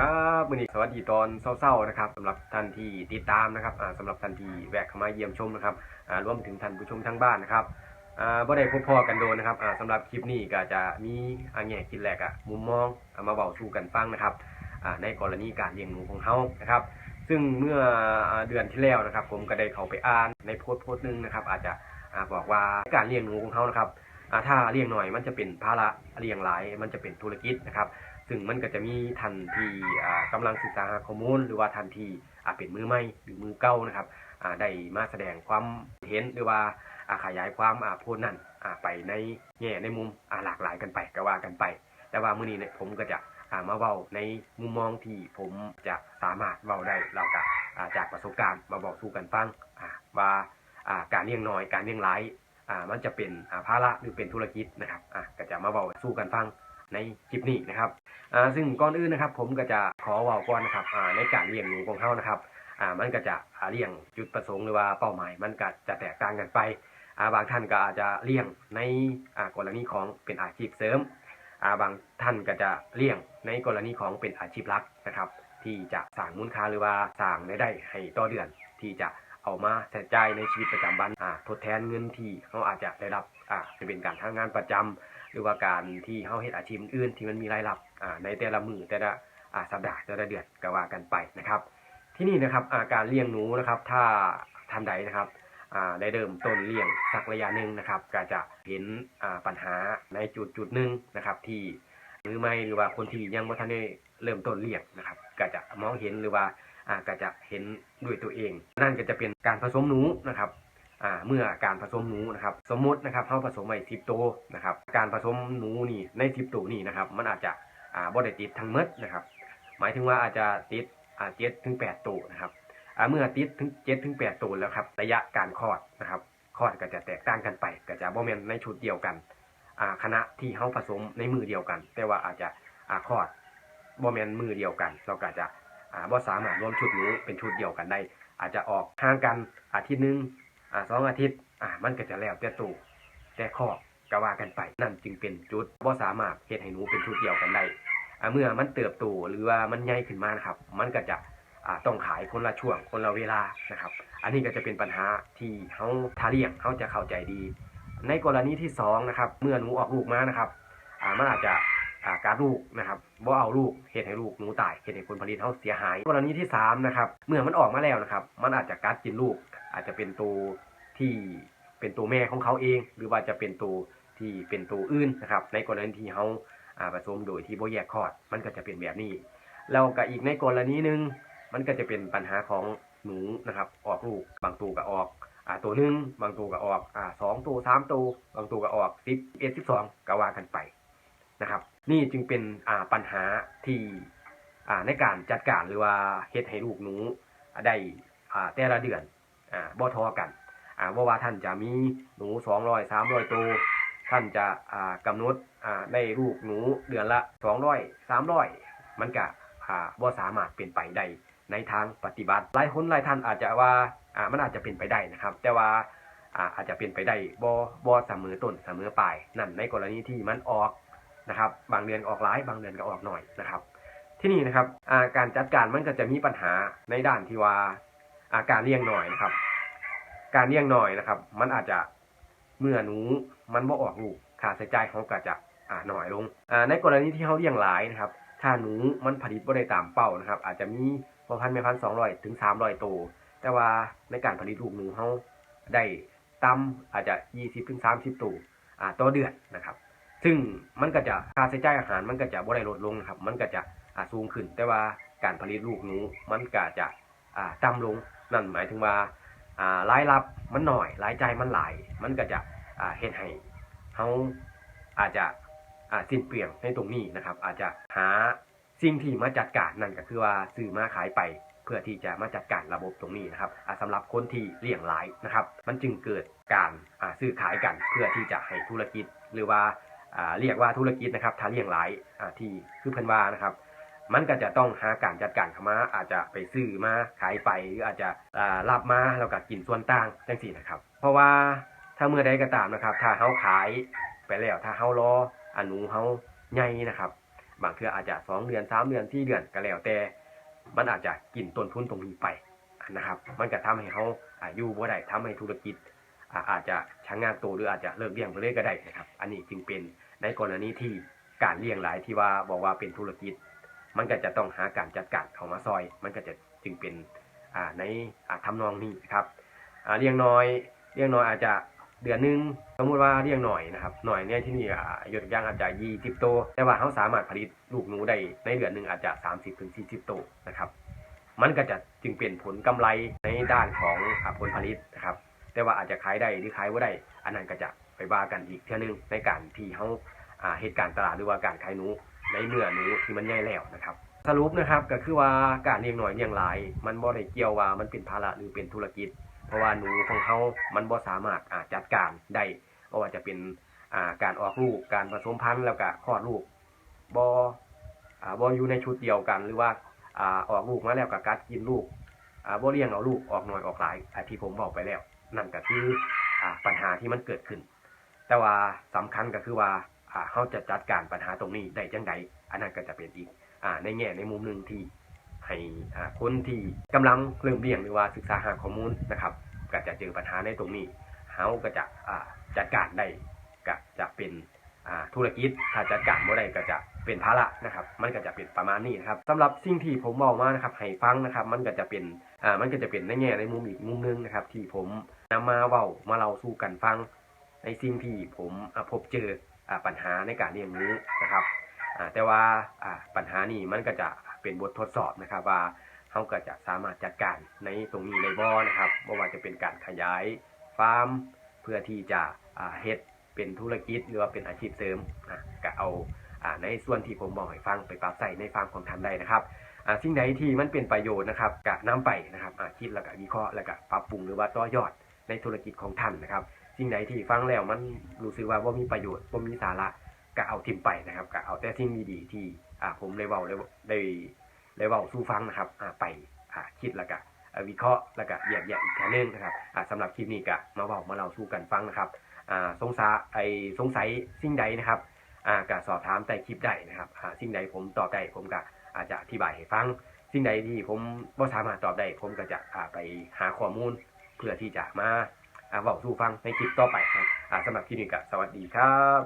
ครับวันนี้สวัสดีตอนเศร้าๆนะครับสำหรับท่านที่ติดตามนะครับอ่าสำหรับท่านที่แวะเข้ามาเยี่ยมชมนะครับรวมถึงท่านผู้ชมทั้งบ้านนะครับบ่ได้พบพอกันโดนนะครับอ่าสำหรับคลิปนี้ก็จะมีอ่าแง่คิดแรกอะมุมมองมาเบาสู่กันฟังนะครับในกรณีการเลี้ยงหนูของเฮานะครับ ซึ่งเมื่อเดือนที่แล้วนะครับ ผมก็ได้เข้าไปอ่านในโพสต์โพสต์หนึงนะครับ อาจจะบอกว่าการเลี้ยงหนูของเขานะครับ ถ้าเลี้ยงหน่อยมันจะเป็นภาระเลี้ยงหลายมันจะเป็นธุรกิจนะครับ ซึ่งมันก็จะมีทันที่อ่ากำลังศึกษาหาข้อมูล หรือว่าทันทีอ่าเป็นมือใหม่หรือมือเก่านะครับอ่าได้มาแสดงความเห็นหรือว่าอ่าขยายความโพสนั้นอ่าไปในแง่ในมุมอ่าหลากหลายกันไปก็ว่ากันไป แต่ว่ามื้อนี้เนี่ยผมก็จะอ่ามาเว้าในมุมมองที่ผมจะสามารถเว้าได้เราก็อ่าจากประสบการณ์มาบอกสู่กันฟังอ่าว่าอ่าการเลี้ยงน้อยการเลี้ยงหลาย อ่ามันจะเป็นอ่าภาระหรือเป็นธุรกิจนะครับอ่าก็จะมาเว้าสู่กันฟังในคลิปนี้นะครับอ่าซึ่งก่อนอื่นนะครับ ผมก็จะขอเว่าก่อนนะครับอ่าในการเลี้ยงหนูของเขานะครับอ่ามันก็จะเลี้ยงจุดประสงค์หรือว่าเป้าหมาย มันก็จะแตกต่างกันไปอ่าบางท่านก็อาจจะเลี้ยงในอ่ากรณีของเป็นอาชีพเสริมอ่าบางท่านก็จะเลี้ยงในกรณีของเป็นอาชีพหลักนะครับ ที่จะสร้างมูลค่าหรือว่าสร้างรายได้ให้ต่อเดือนที่จะ เอามาใช้จ่ายในชีวิตประจำวันอ่าทดแทนเงินที่เขาอาจจะได้รับอ่าจะเป็นการทำงานประจำหรือว่าการที่เฮาเฮ็ดอาชีพอื่นที่มันมีรายรับอ่าในแต่ละมือแต่ละอ่าสัปดาห์แต่ละเดือนก็ว่ากันไปนะครับ ที่นี่นะครับอ่าการเลี้ยงหนูนะครับ ถ้าท่านใดนะครับอ่าได้เริ่มต้นเลี้ยงสักระยะหนึ่งนะครับ ก็จะเห็นอ่าปัญหาในจุดจุดหนึ่งนะครับ ที่มือไม่หรือว่าคนที่ยังไม่ทันได้เริ่มต้นเลี้ยงนะครับ ก็จะมองเห็นหรือว่า ก็จะเห็นด้วยตัวเอง นั่นก็จะเป็นการผสมหนูนะครับเมื่อการผสมหนูนะครับ สมมตินะครับเขาผสมไว้สิบตัวนะครับ การผสมหนูนี่ในสิบตัวนี่นะครับ มันอาจจะบ่ได้ติดทั้งหมดนะครับ หมายถึงว่าอาจจะติดเจ็ดถึงแปดตัวนะครับเมื่อติดถึงเจ็ดถึงแปดตัวแล้วครับ ระยะการคลอดนะครับคลอดก็จะแตกต่างกันไปก็จะบ่แมนในชุดเดียวกันคณะที่เขาผสมในมือเดียวกัน แต่ว่าอาจจะคลอดบ่แมนมือเดียวกันเราก็จะ อ่าบ่สามารถรวมชุดหนูเป็นชุดเดียวกันได้ อาจจะออกห่างกันอาทิตย์หนึงอ่าสองอาทิตย์อ่ามันก็จะแล้วแต่ตู่แต่ข้อก็ว่ากันไปนั่นจึงเป็นจุดบ่สามารถเฮ็ดให้หนูเป็นชุดเดียวกันได้อ่าเมื่อมันเติบโตหรือว่ามันใหญ่ขึ้นมานะครับ มันก็จะอ่าต้องขายคนละช่วงคนละเวลานะครับ อันนี้ก็จะเป็นปัญหาที่เฮาทาเลียงเฮาจะเข้าใจดี ในกรณีที่สองนะครับเมื่อหนูออกลูกมานะครับอ่ามันอาจจะ อ่าการลูกนะครับบ่เอาลูกเฮ็ดให้ลูกหนูตายเฮ็ดให้ผลผลิตเฮาเสียหายกรณีที่สามนะครับเมื่อมันออกมาแล้วนะครับ มันอาจจะกัดกินลูก อาจจะเป็นตัวที่เป็นตัวแม่ของเขาเอง หรือว่าจะเป็นตัวที่เป็นตัวอื่นนะครับ ในกรณีที่เขาผสมโดยที่บ่แยกคอด มันก็จะเป็นแบบนี้แล้วก็อีกในกรณีหนึ่งมันก็จะเป็นปัญหาของหนูนะครับ ออกลูกบางตัวก็ออกอ่าตัวหนึ่งบางตัวก็ออกอ่าสองตัวสามตัวบางตัวก็ออกสิบเอ็ดสิบสองก็ว่ากันไป นะครับ นี่จึงเป็นปัญหาที่ในการจัดการหรือว่าเฮ็ดให้ลูกหนูได้แต่ละเดือนอ่าบ่ทอกันอ่าว่าท่านจะมีหนูสองร้อยสามร้อยตัวท่านจะกำหนดได้ลูกหนูเดือนละสองร้อยสามร้อยมันก็อ่าบ่สามารถเป็นไปได้ในทางปฏิบัติหลายคนหลายท่านอาจจะว่ามันอาจจะเป็นไปได้นะครับ แต่ว่าอ่าอาจจะเป็นไปได้บ่บ่เสมอต้นเสมอปลายนั่นในกรณีที่มันออก นะครับ บางเดือนออกหลาย บางเดือนก็ออกหน่อยนะครับ ที่นี่นะครับาการจัดการมันก็จะมีปัญหาในด้านที่ว่าอาการเลี้ยงหน่อยนะครับ การเลี้ยงหน่อยนะครับ มันอาจจะเมื่อหนูมันบ่ออกลูกค่าใช้จ่ายเขาก็จะอ่าหน่อยลงอ่าในกรณีที่เขาเลี้ยงหลายนะครับ ถ้าหนูมันผลิตบ่ได้ตามเป้านะครับ อาจจะมีพอพันแม่พันสองร้อยถึงสามร้อยตัวแต่ว่าในการผลิตลูกหนูเขาได้ต่ำอาจจะยี่สิบถึงสามสิบตัวอ่าต่อเดือนนะครับ ซึ่งมันก็จะค่าใช้จ่ายอาหารมันก็จะบ่ได้ลดลงครับ มันก็จะสูงขึ้น แต่ว่าการผลิตลูกหนูมันก็จะต่ำลงนั่นหมายถึงว่ารายรับมันหน่อยรายจ่ายมันหลาย มันก็จะเฮ็ดให้เขาอาจจะสิ้นเปลี่ยงในตรงนี้นะครับ อาจจะหาสิ่งที่มาจัดการนั่นก็คือว่าซื้อมาขายไป เพื่อที่จะมาจัดการระบบตรงนี้นะครับอ่าสำหรับคนที่เลี้ยงหลายนะครับ มันจึงเกิดการซื้อขายกันเพื่อที่จะให้ธุรกิจหรือว่า เรียกว่าธุรกิจนะครับถ้าเลี้ยงหลายที่คือเพิ่นว่านะครับ มันก็จะต้องหาการจัดการเข้ามาอาจจะไปซื้อมาขายไปหรืออาจจะรับมาแล้วก็กินส่วนต่างจังซี่นะครับ เพราะว่าถ้าเมื่อใดก็ตามนะครับ ถ้าเฮาขายไปแล้วถ้าเฮารออนหนูเฮาใหญ่นะครับบางเทืออาจจะสองเดือนสามเดือนสี่เดือนก็แล้วแต่ มันอาจจะกินต้นทุนตรงนี้ไปนะครับ มันก็ทำให้เขาอายู่บ่ได้ทำให้ธุรกิจ อาจจะชะงานตัวหรืออาจจะเลิกเลี้ยงไปเลยก็ได้นะครับ อันนี้จึงเป็นในกรณีที่การเลี้ยงหลายที่ว่าบอกว่าเป็นธุรกิจ มันก็จะต้องหาการจัดการเข้ามาซอย มันก็จะจึงเป็นในอ่าทำนองนี้นะครับเลี้ยงน้อยเลี้ยงน้อยอาจจะเดือนหนึงสมมติว่าเลี้ยงหน่อยนะครับหน่อยเนี่ยที่นี่ยกตัวอย่างอาจจะ20ตัวแต่ว่าเขาสามารถผลิตลูกหนูได้ในเดือนหนึ่งอาจจะ30ถึง40ตัวนะครับ มันก็จะจึงเป็นผลกำไรในด้านของผลผลิตนะครับ แต่ว่าอาจจะขายได้หรือขายว่าได้อันนั้นก็จะไปว่ากันอีกเท่านึงในการที่เขาเหตุการณ์ตลาดหรือว่าการขายหนูในเมื่อหนูที่มันใหญ่แล้วนะครับ สรุปนะครับก็คือว่าการเลี้ยงหน่อยเลี้ยงหลาย มันบ่ได้เกี่ยวว่ามันเป็นภาระหรือเป็นธุรกิจ เพราะว่าหนูของเขามันบ่สามารถาจัดการได้บ่ว่าจะเป็นาการออกลูกการผสมพันธุ์แล้วก็คลอดลูกบ่อ่าบ่อยู่ในชุดเดียวกัน หรือว่าอาออกลูกมาแล้วก็กัดกินลูกอ่าบ่เลี้ยงเอาลูกออกหน่อยออกหลายที่ผมบอกไปแล้ว นั่นก็คืออปัญหาที่มันเกิดขึ้น แต่ว่าสำคัญก็คือว่าเขาจะจัดการปัญหาตรงนี้ได้จังไดอันนั้นก็จะเป็นอีกอในแง่ในมุมหนึ่งที่ให้คนที่กำลังเริ่มเรียนหรือว่าศึกษาหาข้อมูลนะครับ ก็จะเจอปัญหาในตรงนี้เขาก็จะจัดการได้ก็จะเป็นธุรกิจถ้าจัดการบ่ได้ก็จะเป็นภาระนะครับ มันก็จะเป็นประมาณนี้นะครับสำหรับสิ่งที่ผมบอกมานะครับให้ฟังนะครับ มันก็จะเป็นอ่ามันก็จะเป็นในแง่ในมุมอีกมุมหนึงนะครับ ที่ผม นำมาเว้ามาเล่าสู่กันฟัง ในสิ่งที่ผมพบเจออปัญหาในการเรียนรู้นะครับแต่ว่าปัญหานี้มันก็จะเป็นบททดสอบนะครับว่าเขาก็จะสามารถจัดการในตรงนี้ในบ่อนะครับไม่ว่าจะเป็นการขยายฟาร์ม เพื่อที่จะเฮ็ดเป็นธุรกิจหรือว่าเป็นอาชีพเสริมก็เอาอในส่วนที่ผมบอกให้ฟังไปปรับใส่ในฟาร์มของท่านได้นะครับสิ่งใดที่มันเป็นประโยชน์นะครับก็นำไปนะครับคิดแล้วก็วิเคราะห์แล้วก็ปรับปรุงหรือว่าต่อยอด ในธุรกิจของท่านนะครับ สิ่งไหนที่ฟังแล้วมันรู้สึกว่าว่ามีประโยชน์ว่ามีสาระก็เอาทิมไปนะครับก็เอาแต่สิ่งดีๆที่อ่าผมได้เว้าได้ได้ได้เว้าสู่ฟังนะครับอ่าไปอ่าคิดแล้วก็วิเคราะห์แล้วก็แยกแยะอีกแค่นึงนะครับอ่าสำหรับคลิปนี้ก็มาเว้ามาเล่าสู่กันฟังนะครับอ่าสงสัยไอสงสัยสิ่งใดนะครับอ่าก็สอบถามใต้คลิปได้นะครับอ่าสิ่งใดผมตอบได้ผมก็อาจจะอธิบายให้ฟังสิ่งใดที่ผมบ่สามารถตอบได้ผมก็จะอ่าไปหาข้อมูล เพื่อที่จะมาอ่าบอกสู่ฟังในคลิปต่อไปครับอ่าสำหรับคลิปนี้ก็สวัสดีครับ